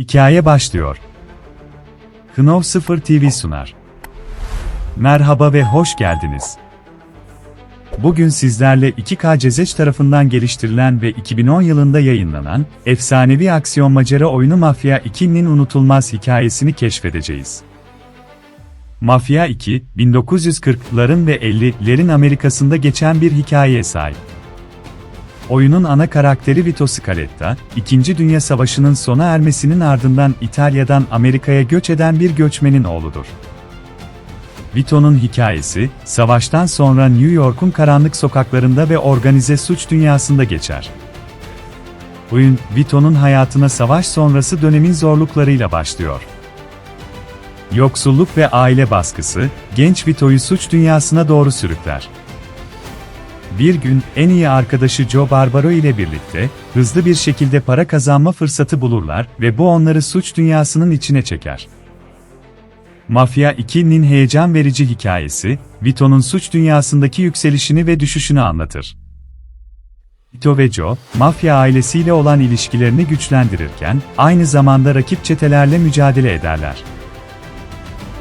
Hikaye başlıyor. Knov 0 TV sunar. Merhaba ve hoş geldiniz. Bugün sizlerle 2K Cezeç tarafından geliştirilen ve 2010 yılında yayınlanan, efsanevi aksiyon macera oyunu Mafya 2'nin unutulmaz hikayesini keşfedeceğiz. Mafya 2, 1940'ların ve 50'lerin Amerika'sında geçen bir hikayeye sahip. Oyunun ana karakteri Vito Scaletta, İkinci Dünya Savaşı'nın sona ermesinin ardından İtalya'dan Amerika'ya göç eden bir göçmenin oğludur. Vito'nun hikayesi, savaştan sonra New York'un karanlık sokaklarında ve organize suç dünyasında geçer. Oyun, Vito'nun hayatına savaş sonrası dönemin zorluklarıyla başlıyor. Yoksulluk ve aile baskısı, genç Vito'yu suç dünyasına doğru sürükler. Bir gün en iyi arkadaşı Joe Barbaro ile birlikte hızlı bir şekilde para kazanma fırsatı bulurlar ve bu onları suç dünyasının içine çeker. Mafya 2'nin heyecan verici hikayesi, Vito'nun suç dünyasındaki yükselişini ve düşüşünü anlatır. Vito ve Joe, mafya ailesiyle olan ilişkilerini güçlendirirken, aynı zamanda rakip çetelerle mücadele ederler.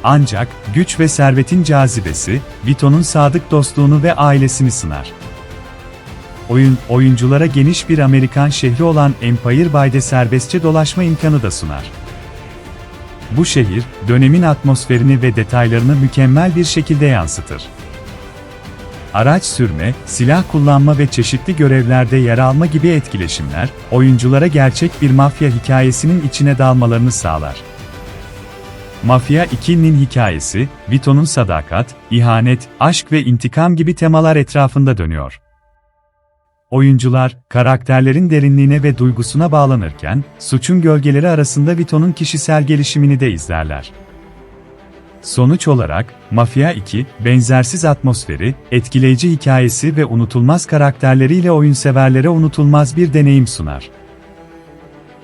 Ancak, güç ve servetin cazibesi, Vito'nun sadık dostluğunu ve ailesini sınar. Oyun, oyunculara geniş bir Amerikan şehri olan Empire Bay'de serbestçe dolaşma imkanı da sunar. Bu şehir, dönemin atmosferini ve detaylarını mükemmel bir şekilde yansıtır. Araç sürme, silah kullanma ve çeşitli görevlerde yer alma gibi etkileşimler, oyunculara gerçek bir mafya hikayesinin içine dalmalarını sağlar. Mafya 2'nin hikayesi, Vito'nun sadakat, ihanet, aşk ve intikam gibi temalar etrafında dönüyor. Oyuncular, karakterlerin derinliğine ve duygusuna bağlanırken, suçun gölgeleri arasında Vito'nun kişisel gelişimini de izlerler. Sonuç olarak, Mafya 2, benzersiz atmosferi, etkileyici hikayesi ve unutulmaz karakterleriyle oyunseverlere unutulmaz bir deneyim sunar.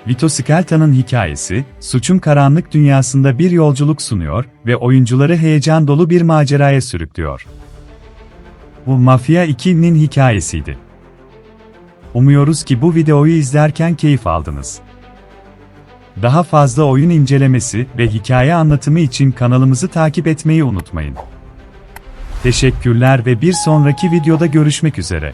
Vito Scalta'nın hikayesi, suçun karanlık dünyasında bir yolculuk sunuyor ve oyuncuları heyecan dolu bir maceraya sürüklüyor. Bu Mafya 2'nin hikayesiydi. Umuyoruz ki bu videoyu izlerken keyif aldınız. Daha fazla oyun incelemesi ve hikaye anlatımı için kanalımızı takip etmeyi unutmayın. Teşekkürler ve bir sonraki videoda görüşmek üzere.